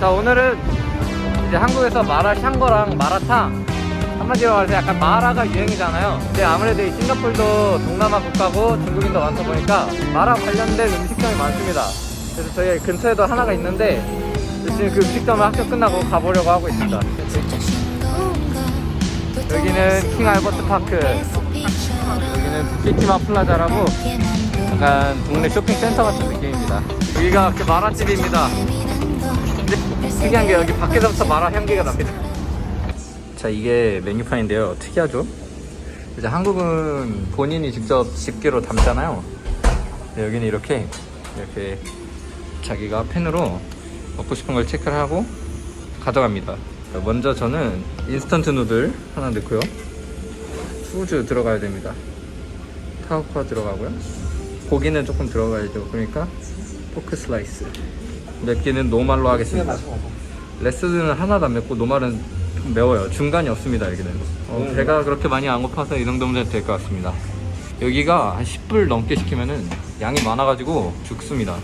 자 오늘은 이제 한국에서 마라 샹거랑 마라탕 한마디로 말해서 약간 마라가 유행이잖아요. 근데 아무래도 이 싱가폴도 동남아 국가고 중국인도 많다 보니까 마라 관련된 음식점이 많습니다. 그래서 저희 근처에도 하나가 있는데 지금 그 음식점을 학교 끝나고 가보려고 하고 있습니다. 여기는 킹 알버트 파크. 여기는 부키티마 플라자라고 약간 동네 쇼핑센터 같은 느낌입니다. 여기가 그 마라집입니다 특이한 게 여기 밖에서부터 마라 향기가 납니다. 자 이게 메뉴판인데요. 특이하죠? 이제 한국은 본인이 직접 집게로 담잖아요. 여기는 이렇게 이렇게 자기가 펜으로 먹고 싶은 걸 체크를 하고 가져갑니다. 자, 먼저 저는 인스턴트 누들 하나 넣고요. 후즈 들어가야 됩니다. 타우파 들어가고요. 고기는 조금 들어가야죠 그러니까 포크 슬라이스 맵기는 노말로 하겠습니다. 레스는 하나도 안 맵고 노말은 좀 매워요. 중간이 없습니다 여기는. 어, 배가 그렇게 많이 안 고파서 이 정도면 될 것 같습니다. 여기가 한 10불 넘게 시키면은 양이 많아가지고 죽습니다.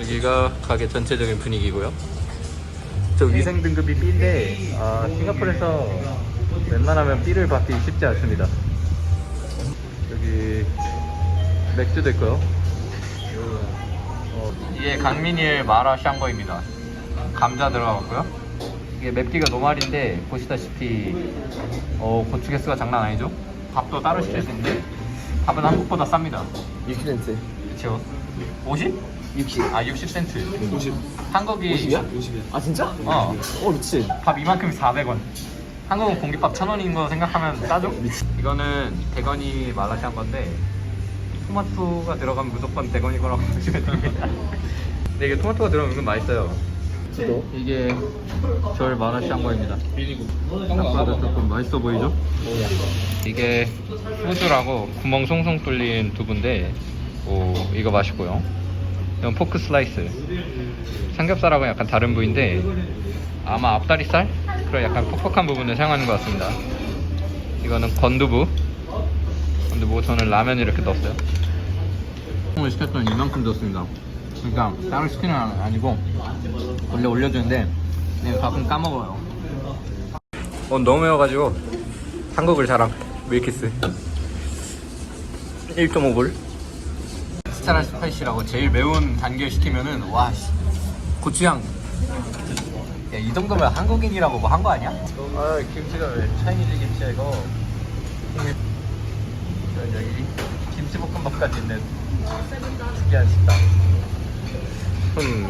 여기가 가게 전체적인 분위기고요. 저 위생 등급이 B인데 아, 싱가포르에서 웬만하면 B를 받기 쉽지 않습니다. 여기 맥주도 있고요. 어, 이게 강민이의 마라 샹거입니다 감자 들어가고요 이게 맵기가 노말인데 보시다시피 어, 고추 개수가 장난 아니죠 밥도 따로 시킬 수 있는데 밥은 한국보다 쌉니다 60센트 그쵸 50? 60 아 60센트 50 한국이 50이야? 50이야 아 진짜? 어. 어 미친 밥 이만큼이 400원. 한국은 공깃밥 1000원인 거 생각하면 싸죠? 이거는 100원이 말라시한 건데 토마토가 들어가면 무조건 100원이 거라고 보시면 됩니다. 근데 이게 토마토가 들어가면 은근 맛있어요. 저도 이게 절 마라시한 거입니다. 아까도 조금 맛있어 보이죠? 이게 후즈라고 구멍 송송 뚫린 두부인데 오 이거 맛있고요. 이건 포크 슬라이스. 삼겹살하고 약간 다른 부위인데 아마 앞다리살? 그런 약간 퍽퍽한 부분을 사용하는 것 같습니다. 이거는 건두부. 건두부 저는 라면에 이렇게 넣었어요. 을 시켰더니 이만큼 넣었습니다. 그러니까 따로 시키는 건 아니고 원래 올려주는데 내가 가끔 까먹어요. 어 너무 매워가지고 한국을 자랑 밀키스 1.5불 스타라 스파이시라고 제일 매운 단계 시키면은 와 씨, 고추향 야, 이 정도면 한국인이라고 뭐 한 거 아니야? 아 김치가 왜 차이니즈 김치야 이거 국민 여기 김치볶음밥까지 있는 특이한 식당 음.